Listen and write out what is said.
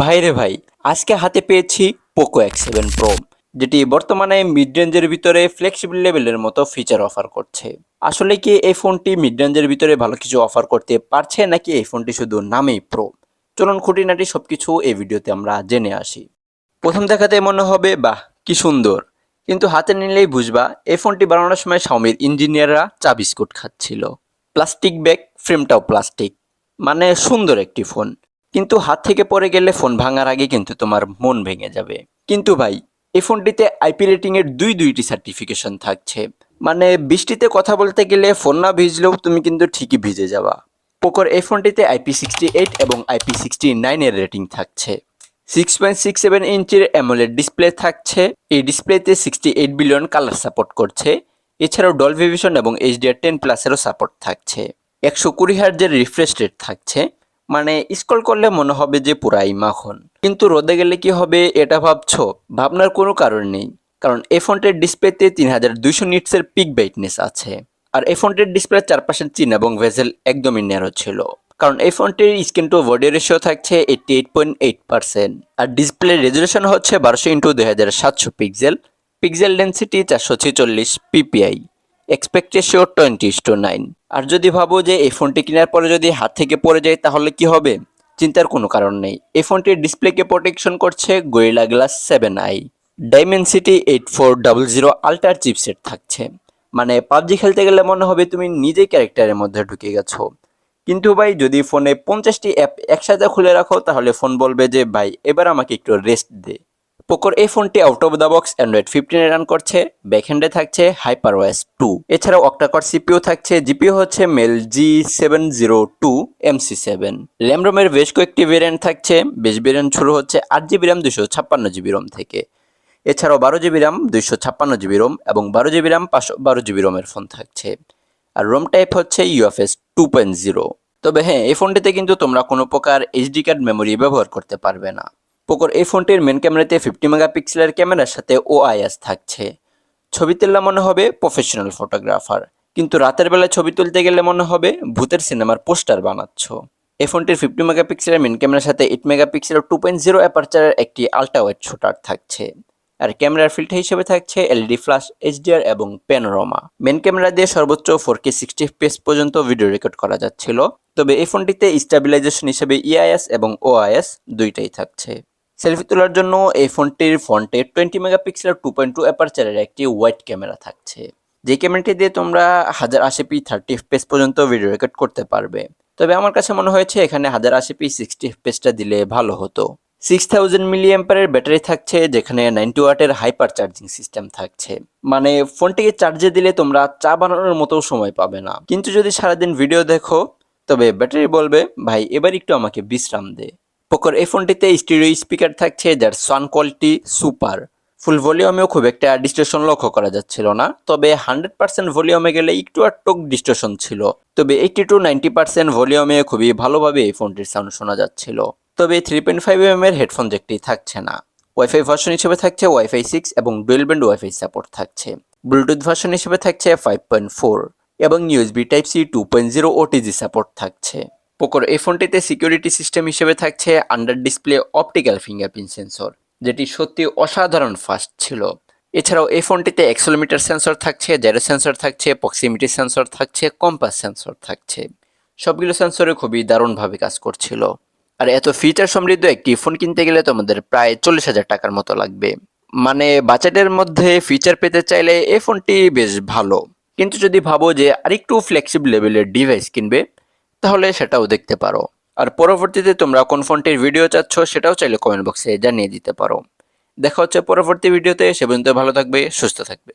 ভাইরে ভাই, আজকে হাতে পেয়েছি পোকো এক্স সেভেন প্রো যেটি বর্তমানে মিড রেঞ্জের ভিতরে ফ্লেক্সিবল লেভেলের মতো ফিচার অফার করছে। আসলে কি এই ফোনটি মিড রেঞ্জের ভিতরে ভালো কিছু অফার করতে পারছে নাকি এই ফোনটি শুধু নামেই প্রো চলুন খুঁটিনাটি সব কিছু এই ভিডিওতে আমরা জেনে আসি। প্রথম দেখাতে মনে হবে, বাহ, কি সুন্দর! কিন্তু হাতে নিলেই বুঝবা, এই ফোনটি বানানোর সময় শাওমির ইঞ্জিনিয়াররা চা বিস্কুট খাচ্ছিল। প্লাস্টিক ব্যাগ ফ্রেমটাও প্লাস্টিক মানে সুন্দর একটি ফোন। কিন্তু হাত থেকে পড়ে গেলে ফোন ভাঙার আগে কিন্তু তোমার মন ভেঙে যাবে। কিন্তু ভাই এই ফোনটিতে আইপি রেটিং এর দুই দুইটি সার্টিফিকেশন থাকছে। মানে বৃষ্টিতে কথা বলতে গেলে ফোন না ভিজলেও তুমি কিন্তু ঠিকই ভিজে যাবা। পোকোর এই ফোনটিতে আইপি সিক্সটি এইট এবং আইপি সিক্সটি নাইনের রেটিং থাকছে। সিক্স পয়েন্ট সিক্স সেভেন ইঞ্চির অ্যামোলেড ডিসপ্লে থাকছে। এই ডিসপ্লেতে sixty eight billion colour support করছে। এছাড়াও ডলভি ভিশন এবং এইচডিআর টেন প্লাসেরও সাপোর্ট থাকছে। একশো কুড়ি হার্জের রিফ্রেশ রেট থাকছে। মানে স্ক্রল করলে মনে হবে যে পুরাই মাখন। কিন্তু রোদে গেলে কি হবে এটা ভাবছ? ভাবনার কোনো কারণ নেই। কারণ এ ফোনটির ডিসপ্লেতে তিন হাজার দুইশো নিটসের পিক ব্রাইটনেস আছে। আর এই ফোনটির ডিসপ্লে চারপাশের চিন এবং ভেজেল একদমই ন্যারো ছিল। কারণ এই ফোনটির স্ক্রিন টু বডি রেশিও থাকছে eighty eight point eight percent আর ডিসপ্লে রেজুলেশন হচ্ছে বারোশো ইন্টু দুই হাজার সাতশো পিক্সেল পিক্সেল ডেন্সিটি চারশো ছেচল্লিশ PPI aspect ratio twenty to nine আর যদি ভাবো যে এই ফোনটি কেনার পরে যদি হাত থেকে পড়ে যায়, তাহলে কি হবে? চিন্তার কোনো কারণ নেই। এই ফোনটির ডিসপ্লেকে প্রোটেকশন করছে Gorilla glass seven I Dimensity eight four double zero আল্ট্রার chipset থাকছে। মানে পাবজি খেলতে গেলে মনে হবে তুমি নিজেই ক্যারেক্টারের মধ্যে ঢুকে গেছো। কিন্তু ভাই, যদি ফোনে পঞ্চাশটি অ্যাপ একসাথে খুলে রাখো, তাহলে ফোন বলবে যে, ভাই, এবার আমাকে একটু রেস্ট দে। পোকোর এই ফোনটি out of the box Android ফিফটিনে run করছে ব্যাকহ্যান্ডে থাকছে হাইপার ওয়েস টু এছাড়াও অক্টাকর সিপিও থাকছে জিপিও হচ্ছে Mali G seven zero two MC seven RAM রোমের বেশ কয়েকটি ভেরিয়েন্ট থাকছে, বেশ ভেরিয়েন্ট শুরু হচ্ছে আট জিবি র্যাম দুশো ছাপ্পান্ন জিবি রোম থেকে। এছাড়াও বারো জিবি র্যাম দুইশো ছাপ্পান্ন জিবি রোম এবং বারো জিবি র্যাম পাঁচশো বারো জিবি রোমের ফোন থাকছে। আর রোম টাইপ হচ্ছে ইউএফএস টু পয়েন্ট জিরো তবে হ্যাঁ এই ফোনটিতে কিন্তু তোমরা কোনো প্রকার এইচডি কার্ড মেমোরি ব্যবহার করতে পারবে না। পোকোর এই ফোনটির মেন ক্যামেরাতে ফিফটি মেগাপিক্সেলের ক্যামেরার সাথে ওআইএস থাকছে। ছবি তুললে মনে হবে প্রফেশনাল ফটোগ্রাফার কিন্তু রাতের বেলায় ছবি তুলতে গেলে মনে হবে ভূতের সিনেমার পোস্টার বানাচ্ছ। এই ফোনটির ফিফটি মেগাপিক্সেলের মেন ক্যামেরার সাথে এইট মেগাপিক্সেলের টু পয়েন্ট জিরো অ্যাপারচারের একটি আল্ট্রা ওয়াইড শুটার থাকছে। আর ক্যামেরার ফিল্টার হিসেবে থাকছে এলইডি ফ্ল্যাশ এইচডিআর এবং প্যানোরামা মেন ক্যামেরা দিয়ে সর্বোচ্চ ফোর কে সিক্সটি পেস পর্যন্ত ভিডিও রেকর্ড করা যাচ্ছিল। তবে এই ফোনটিতে স্টেবিলাইজেশন হিসেবে ইআইএস এবং ওআইএস দুইটাই থাকছে। সেলফি তোলার জন্য এই ফোনটির ফ্রন্টে টোয়েন্টি মেগাপিক্সেলের টু পয়েন্ট টু অ্যাপারচারের একটি ওয়াইড ক্যামেরা থাকছে। যে ক্যামেরাটি দিয়ে তোমরা হাজার আশি পি থার্টি এফপিএস পর্যন্ত ভিডিও রেকর্ড করতে পারবে। তবে আমার কাছে মনে হয়েছে এখানে হাজার আশি পি সিক্সটি এফপিএসটা দিলে ভালো হতো। সিক্স থাউজেন্ড মিলি অ্যাম্পারের ব্যাটারি থাকছে, যেখানে নাইনটি ওয়াটের হাইপার চার্জিং সিস্টেম থাকছে। মানে ফোনটিকে চার্জে দিলে তোমরা চা বানানোর মতো সময় পাবে না। কিন্তু যদি সারাদিন ভিডিও দেখো, তবে ব্যাটারি বলবে, ভাই, এবার একটু আমাকে বিশ্রাম দে। পোকোর এই ফোনটিতে স্টিরিও স্পিকার থাকছে, যার সাউন্ড কোয়ালিটি সুপার। ফুল ভলিউমেও খুব একটা ডিস্ট্রেশন লক্ষ্য করা যাচ্ছিল না, তবে হান্ড্রেড পার্সেন্ট ভলিউমে গেলে একটু আর টোক ডিস্ট্রেশন ছিল। তবে এইটি টু নাইনটি পার্সেন্ট ভলিউমে খুবই ভালোভাবে এই ফোনটির সাউন্ড শোনা যাচ্ছিল। তবে থ্রি পয়েন্ট ফাইভ এম এর হেডফোন জ্যাকটি থাকছে না। ওয়াইফাই ভার্সন হিসেবে থাকছে ওয়াইফাই সিক্স এবং ডুয়েল ব্যান্ড ওয়াইফাই সাপোর্ট থাকছে। ব্লুটুথ ভার্সন হিসেবে থাকছে ফাইভ পয়েন্ট ফোর এবং USB type C two point zero OTG support থাকছে। পোকোর এই ফোনটিতে সিকিউরিটি সিস্টেম হিসেবে থাকছে under display optical fingerprint sensor যেটি সত্যি অসাধারণ ফাস্ট ছিল। এছাড়াও এই ফোনটিতে এক্সোলোমিটার সেন্সর থাকছে জেরো সেন্সর থাকছে প্রক্সিমিটি সেন্সর থাকছে কম্পাস সেন্সর থাকছে। সবগুলো সেন্সরে খুবই দারুণভাবে কাজ করছিল। আর এত ফিচার সমৃদ্ধ একটি ফোন কিনতে গেলে তোমাদের প্রায় চল্লিশ হাজার টাকার মতো লাগবে। মানে বাজেটের মধ্যে ফিচার পেতে চাইলে এই ফোনটি বেশ ভালো। কিন্তু যদি ভাবো যে আরেকটু ফ্লেক্সিবল লেভেলের ডিভাইস কিনবে তাহলে সেটাও দেখতে পারো। আর পরবর্তীতে তোমরা কোন ফোনটির ভিডিও চাচ্ছ সেটাও চাইলে কমেন্ট বক্সে জানিয়ে দিতে পারো। দেখা হচ্ছে পরবর্তী ভিডিওতে সে পর্যন্ত ভালো থাকবে, সুস্থ থাকবে।